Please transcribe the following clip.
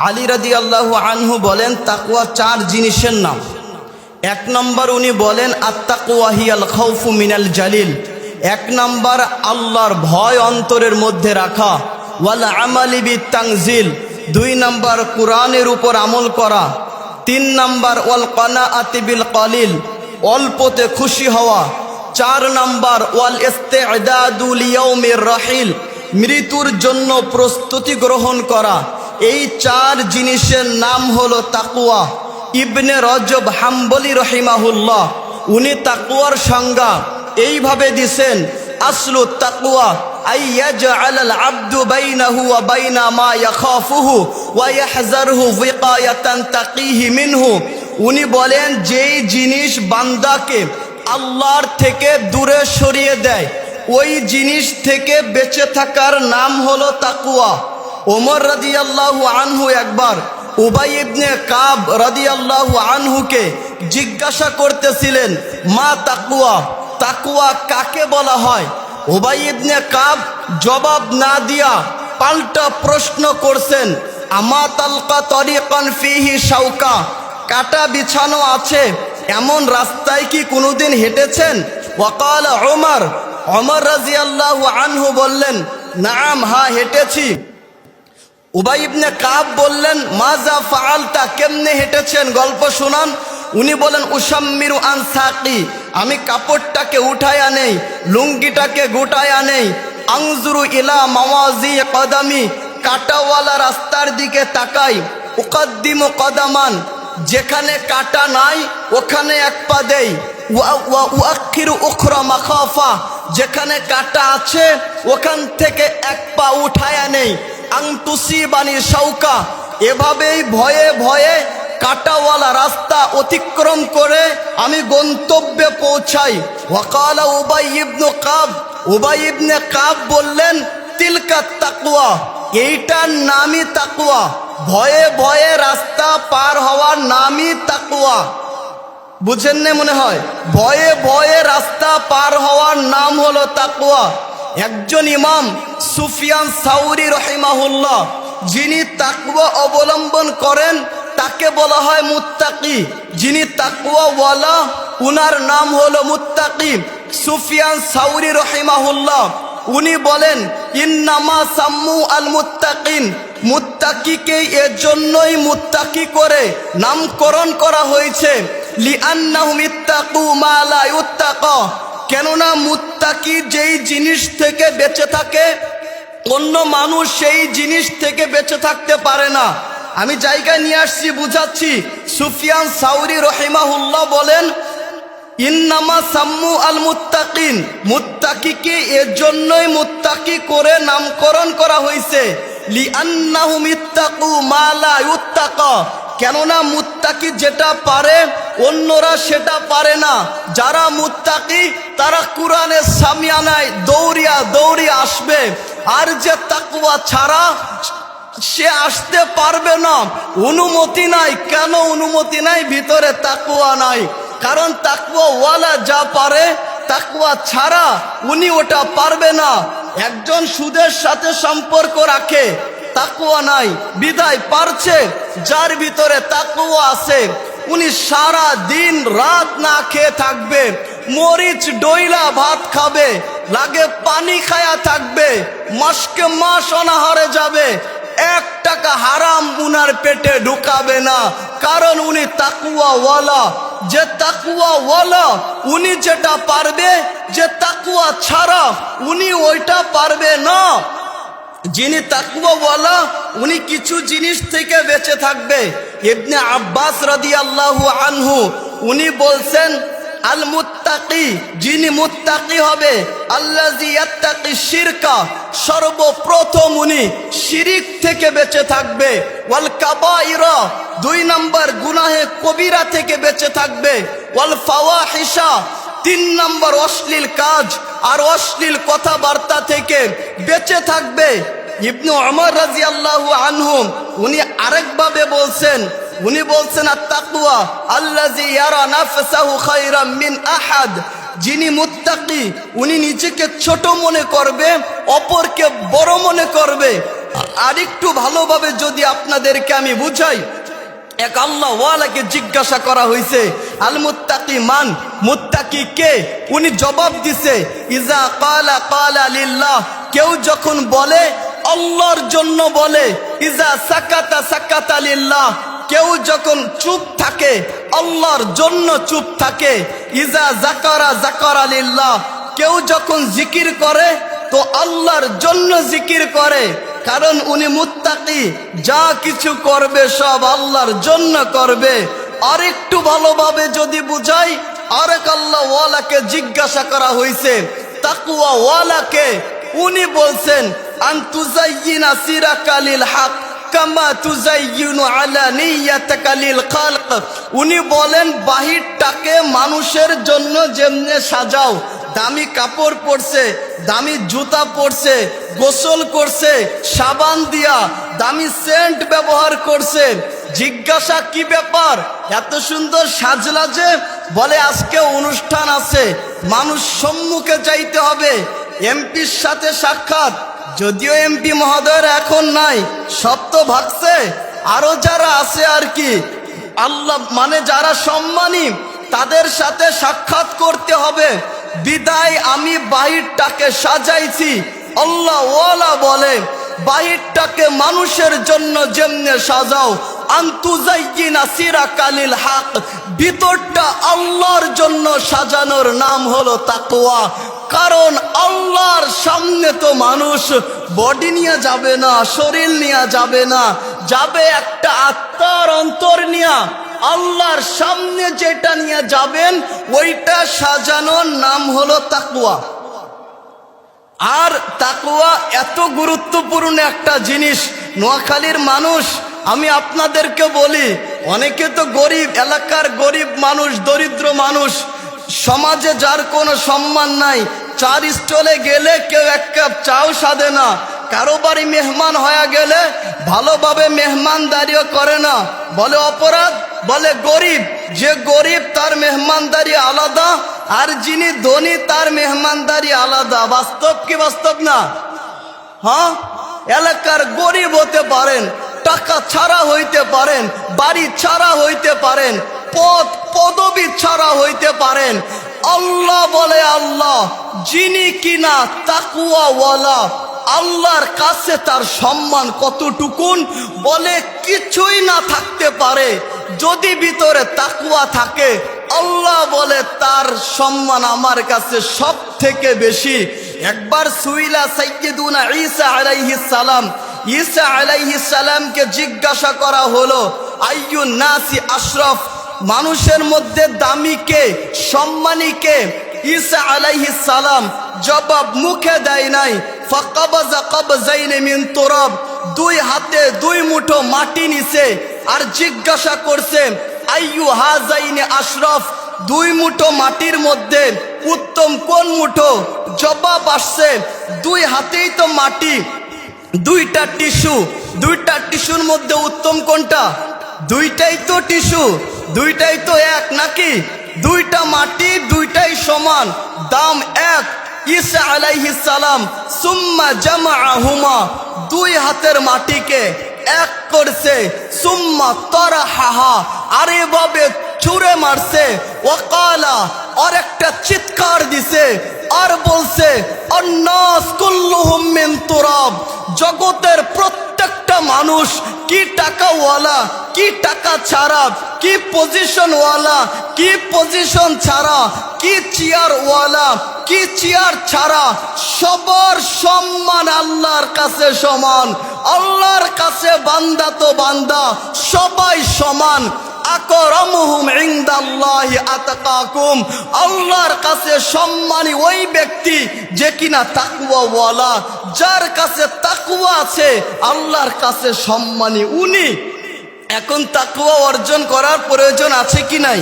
আলী রাদি আল্লাহ আনহু বলেন তাকুয়া চার জিনিসের নাম। এক নম্বর উনি বলেন আত্মাকুয়াহিয়াল খৌফু মিনাল জালিল। এক নম্বর, আল্লাহর ভয় অন্তরের মধ্যে রাখা। ওয়াল আমালিবি তাংজিল। দুই নম্বর, কোরআনের উপর আমল করা। তিন নম্বর, ওয়াল কানা আতিবিল কলিল। অল্পতে খুশি হওয়া। চার নম্বর, ওয়াল ইস্তেদাদুল ইয়াউমির রাহিল। মৃত্যুর জন্য প্রস্তুতি গ্রহণ করা। এই চার জিনিসের নাম হলো তাকুয়া ইবনে রজব হাম্বলি রহিমাহুল্লাহ, উনি তাকুয়ার সংজ্ঞা এইভাবে দিছেন, আসলু তাকুয়া উনি বলেন, যেই জিনিস বান্দাকে আল্লাহর থেকে দূরে সরিয়ে দেয়, ওই জিনিস থেকে বেঁচে থাকার নাম হলো তাকুয়া ওমর রাদিয়াল্লাহু আনহু একবার উবাই ইবনে কাব রাদিয়াল্লাহু আনহুকে জিজ্ঞাসা করতেছিলেন, মা তাকুয়া তাকুয়া কাকে বলা হয়? উবাই ইবনে কাব জবাব না দিয়া পাল্টা প্রশ্ন করছেন, আমা তালকা তরিকান ফিহি শাউকা? কাটা বিছানো আছে, এমন রাস্তায় কি কোনোদিন হেঁটেছেন? ওয়াকাল ওমর অমর রাজি আল্লাহ আনহু বললেন, নাম হা হেঁটেছি। উবাই ইবনে কাব বললেন মাজা ফাআলতা? কেমনে হেঁটেছেন? গল্প শুনান। উনি বলেন, উসাম্মিরু আন সাকি আমি কাপড়টাকে উঠায়া নেই, লুঙ্গিটাকে গোটায়া নেই। আংজুরু ইলা মাওয়াজি কদামি, কাটাওয়ালা রাস্তার দিকে তাকাই। উকাদ্দিমু কদামান, যেখানে কাটা নাই, ওখানে এক পা দেই। উয়াক্ষিরু উখরা মাখাফা, যেখানে কাটা আছে, ওখান থেকে এক পা উঠায়া নেই। আংতুসি সৌকা এভাবেই ভয়ে ভয়ে কাটাওয়ালা রাস্তা অতিক্রম করে আমি গন্তব্যে পৌঁছাই। ওয়াকালা উবাই ইবনু কাব, উবাই ইবনে কাব বললেন, তিলকা তাকুয়া এইটার নামই তাকুয়া ভয়ে ভয়ে রাস্তা পার হওয়ার নামই তাকুয়া বুঝেন না মনে হয়, ভয়ে ভয়ে রাস্তা পার হওয়ার নাম হলো তাকুয়া একজন ইমাম সুফিয়ান সাউরি রহিমাহুল্লাহ, যিনি তাকুয়া অবলম্বন করেন, তাকে বলা হয় মুত্তাকি। যিনি তাকুয়া ওয়ালা, উনার নাম হলো মুত্তাকি সুফিয়ান সাউরি রহিমাহুল্লাহ। উনি বলেন, ইন্নামা সাম্মু আল মুত্তাকিন। মুত্তাকিকে এর জন্যই মুত্তাকি করে নামকরণ করা হয়েছে। লিআন্নাহুম ইত্তাকু মা লা ইউত্তাকা। কেননা মুত্তাকি যেই জিনিস থেকে বেঁচে থাকে, অন্য মানুষ সেই জিনিস থেকে বেঁচে থাকতে পারে না। আমি জায়গায় নিয়ে আসছি, বুঝাচ্ছি। সুফিয়ান সাউরি রহিমাহুল্লাহ বলেন, ইন্নামা সাম্মু আল মুত্তাকিন। মুত্তাকিকে এর জন্যই মুত্তাকি করে নামকরণ করা হয়েছে লিআন্নাহুম ইত্তাকু মা লা ইউত্তাকা। কেননা মুত্তাকি যেটা পারে অন্যরা সেটা পারে না। যারা মুত্তাকি, তারা কোরআনের সামিয়ানায় দৌড়িয়া দৌড়িয়া আসবে। আর যে তাকুয়া ছাড়া সে আসতে পারবে না। অনুমতি নাই। কেন অনুমতি নাই? ভিতরে তাকুয়া নাই। কারণ তাকুয়া ওয়ালা যা পারে তাকুয়া ছাড়া উনি ওটা পারবে না। একজন সুদের সাথে সম্পর্ক রাখে তাকুয়া নাই। বিদায় পারছে, যার ভিতরে তাকুয়া আছে। উনি সারা দিন রাত না খেয়ে থাকবে, মরিচ, ডইলা ভাত খাবে লাগে পানি খায়া থাকবে, মাসকে মাস অনাহারে যাবে, এক টাকা হারাম উনার পেটে ঢুকাবে না। কারণ উনি তাকুয়া ওয়ালা যে তাকুয়া ওয়ালা উনি যেটা পারবে, যে তাকুয়া ছাড়া উনি ওইটা পারবে না। যিনি তাকুয়া ওয়ালা উনি কিছু জিনিস থেকে বেঁচে থাকবে। ইবনে আব্বাস রাদিয়াল্লাহু আনহু, উনি বলছেন আল মুত্তাকি যিনি মুত্তাকি হবে আল্লাহ ইয়াত্তাকি শিরকা, সর্বপ্রথম উনি শিরিক থেকে বেঁচে থাকবে। ওয়াল কাবাইরা দুই নম্বর গুনাহে কবিরা থেকে বেঁচে থাকবে। ওয়াল ফাওয়া ফাওয়াহিশা তিন নম্বর অশ্লীল কাজ আর অশ্লীল কথাবার্তা থেকে বেঁচে থাকবে। ইবনু অমর রাজি আল্লাহ আনহুম উনি আরেকভাবে বলছেন, উনি বলছেন আর তাকুয়া আল্লাজি ইয়ারা আহাদ। যিনি মুত্তাকি, উনি নিজেকে ছোট মনে করবে, অপরকে বড় মনে করবে। আরেকটু ভালোভাবে যদি আপনাদেরকে আমি বুঝাই এক আল্লাহ ওয়ালাকে জিজ্ঞাসা করা হয়েছে আল মুত্তাকি মান? মুত্তাকি কে? উনি জবাব দিছে, ইজা কালা কালা লিল্লাহ। কেউ যখন বলে, আল্লাহর জন্য বলে, ইজা সাকাতা সাকাতা লিল্লাহ। কেউ যখন চুপ থাকে, আল্লাহর জন্য চুপ থাকে। ইজা জাকারা জাকারা লিল্লাহ। কেউ যখন জিকির করে, তো আল্লাহর জন্য জিকির করে। কারণ উনি মুত্তাকি, যা কিছু করবে সব আল্লাহর জন্য করবে। আর একটু ভালোভাবে যদি বুঝাই, আরেক আল্লাহ ওয়ালাকে জিজ্ঞাসা করা হয়েছে তাকুয়া ওয়ালাকে। উনি বলছেন হক তুজাইয়িনু আলা নিয়াতাকালিল খালক। উনি বলেন, বাহিরটাকে মানুষের জন্য যেমনে সাজাও দামি কাপড় পরছে, দামি জুতা পরছে, গোসল করছে, সাবান দিয়া দামি সেন্ট ব্যবহার করছে। জিজ্ঞাসা কি ব্যাপার? এত সুন্দর সাজলা যে, বলে আজকে অনুষ্ঠান আছে, মানুষ সম্মুখে যাইতে হবে। এমপির সাথে সাক্ষাৎ, যদিও এমপি মহোদয়ের এখন নাই, সব তো ভাগছে। আরও যারা আছে আর কি, আল্লাহ মানে যারা সম্মানী, তাদের সাথে সাক্ষাৎ করতে হবে। বিদায় আমি বাহিরটাকে সাজাইছি। আল্লাহ ওয়ালা বলে বাহিরটাকে মানুষের জন্য যেমনে সাজাও। ভিতরটা আল্লাহর জন্য সাজানোর নাম হলো তাকওয়া। কারণ আল্লাহর সামনে তো মানুষ বডি নিয়ে যাবে না, শরীর নিয়ে যাবে না। যাবে একটা আত্মার অন্তর নিয়ে। আল্লাহর সামনে যেটা নিয়ে যাবেন, ওইটা সাজানোর নাম হলো তাকুয়া আর তাকুয়া এত গুরুত্বপূর্ণ একটা জিনিস, নোয়াখালীর মানুষ, আমি আপনাদেরকে বলি, অনেকে তো গরিব, এলাকার গরিব মানুষ, দরিদ্র মানুষ, সমাজে যার কোনো সম্মান নাই, চার স্টলে গেলে কেউ এক কাপ চাও সাধে না। কারও বাড়ি মেহমান হয়ে গেলে ভালোভাবে মেহমানদারিও করে না। বলে অপরাধ, বলে গরিব। যে গরিব তার মেহমানদারি আলাদা, আর যিনি ধনী তার মেহমানদারি আলাদা। বাস্তব কি বাস্তব না? হ্যাঁ? এলাকার গরিব হতে পারেন, টাকা ছাড়া হইতে পারেন, বাড়ি ছাড়া হইতে পারেন পদ পদবি ছাড়া হইতে পারেন। আল্লাহ বলে আল্লাহ, যিনি কিনা তাকুয়াওয়ালা আল্লাহর কাছে তার সম্মান কতটুকুন বলে কিছুই না থাকতে পারে। যদি ভিতরে তাকুয়া থাকে, আল্লাহ বলে তার সম্মান আমার কাছে সব থেকে বেশি। একবার সুইলা সাইয়্যিদুনা ঈসা আলাইহিস সালাম, ঈসা আলাইহিস সালামকে জিজ্ঞাসা করা হলো, আইয়ুন নাসি আশরাফ, মানুষের মধ্যে দামি কে, সম্মানী কে? ঈসা আলাইহিস সালাম জবাব মুখে দেয় নাই। ফাকাবাজা কাবজাইনে মিন তুরাব। দুই হাতে দুই মুঠো মাটি নিছে আর জিজ্ঞাসা করছে, আইয়ু হাজাইনে আশরাফ? দুই মুঠো মাটির মধ্যে, উত্তম কোন মুঠো? জবাব আসছে, দুই হাতেই তো মাটি, দুইটা টিস্যু। দুইটা টিস্যুর মধ্যে উত্তম কোনটা? দুইটাই তো টিস্যু, দুইটাই তো এক নাকি? দুইটা মাটি, দুইটাই সমান, দাম এক। ঈসা আলাইহিস সালাম সুম্মা জামাআহুমা, দুই হাতের মাটিকে এক করছে, সুম্মা তরাহাহা, আর এভাবে ছুঁড়ে মারছে ওকালা আর একটা চিৎকার দিছে, আর বলছে মিন তুরাব জগতের প্রত্যেকটা মানুষ কি টাকাওয়ালা, কি টাকা ছাড়া, কি পজিশনওয়ালা, কি পজিশন ছাড়া, কি চেয়ারওয়ালা কি চেয়ার ছাড়া সবার সম্মান আল্লাহর কাছে সমান। আল্লাহর কাছে বান্দা তো বান্দা, সবাই সমান। আল্লাহর কাছে সম্মানী ওই ব্যক্তি যে কিনা তাকওয়াওয়ালা, যার কাছে তাকওয়া আছে, আল্লাহর কাছে সম্মানী উনি। এখন তাকওয়া অর্জন করার প্রয়োজন আছে কি নাই?